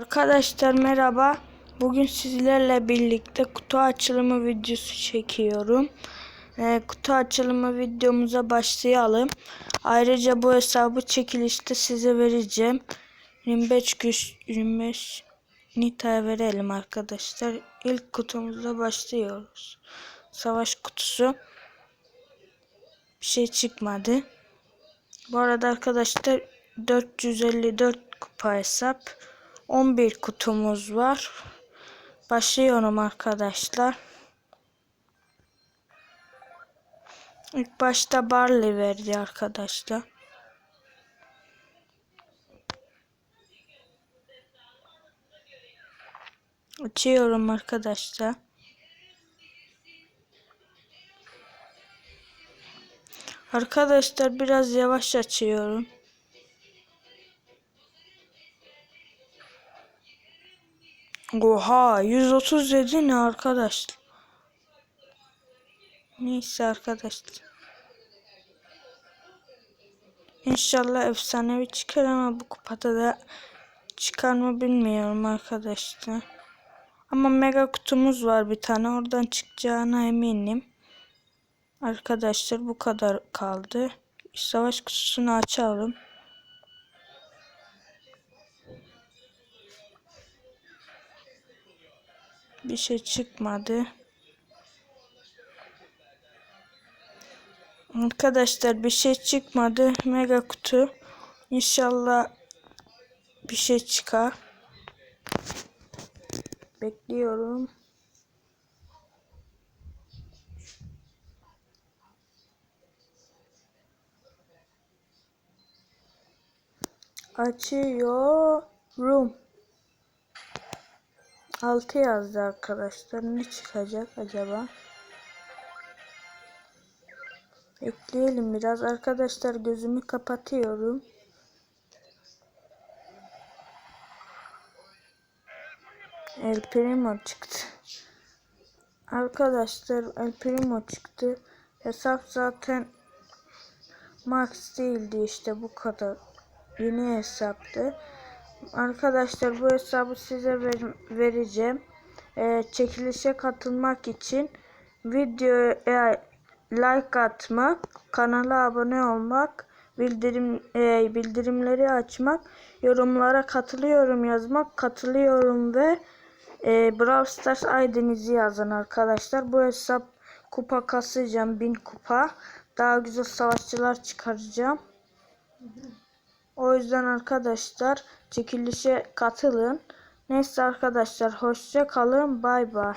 Arkadaşlar merhaba. Bugün sizlerle birlikte kutu açılımı videosu çekiyorum. Ee, kutu açılımı videomuza başlayalım. Ayrıca bu hesabı çekilişte size vereceğim. 25 güç 25 Nita'ya verelim arkadaşlar. İlk kutumuzla başlıyoruz. Savaş kutusu. Bir şey çıkmadı. Bu arada arkadaşlar 454 kupa hesap. 11 kutumuz var. Başlıyorum arkadaşlar. İlk başta Barley verdi arkadaşlar. Açıyorum arkadaşlar. Arkadaşlar biraz yavaş açıyorum. Oha 137 ne arkadaşlar? Neyse arkadaşlar. İnşallah efsanevi çıkar ama bu kupada da çıkar mı bilmiyorum arkadaşlar. Ama mega kutumuz var bir tane oradan çıkacağına eminim. Arkadaşlar bu kadar kaldı. Savaş kutusunu açalım. Bir şey çıkmadı. Arkadaşlar bir şey çıkmadı. Mega kutu. İnşallah bir şey çıkar. Bekliyorum. Açıyorum. 6 yazdı arkadaşlar. Ne çıkacak acaba? Ekleyelim biraz. Arkadaşlar gözümü kapatıyorum. El Primo çıktı. Arkadaşlar El Primo çıktı. Hesap zaten max değildi işte bu kadar. Yeni hesaptı. Arkadaşlar bu hesabı size ver, vereceğim. Ee, çekilişe katılmak için videoya like atmak, kanala abone olmak, bildirim e, bildirimleri açmak, yorumlara katılıyorum yazmak, katılıyorum ve e, Brawl Stars ID'nizi yazın arkadaşlar. Bu hesap kupa kasacağım 1000 kupa. Daha güzel savaşçılar çıkaracağım. O yüzden arkadaşlar çekilişe katılın. Neyse arkadaşlar hoşça kalın. Bay bay.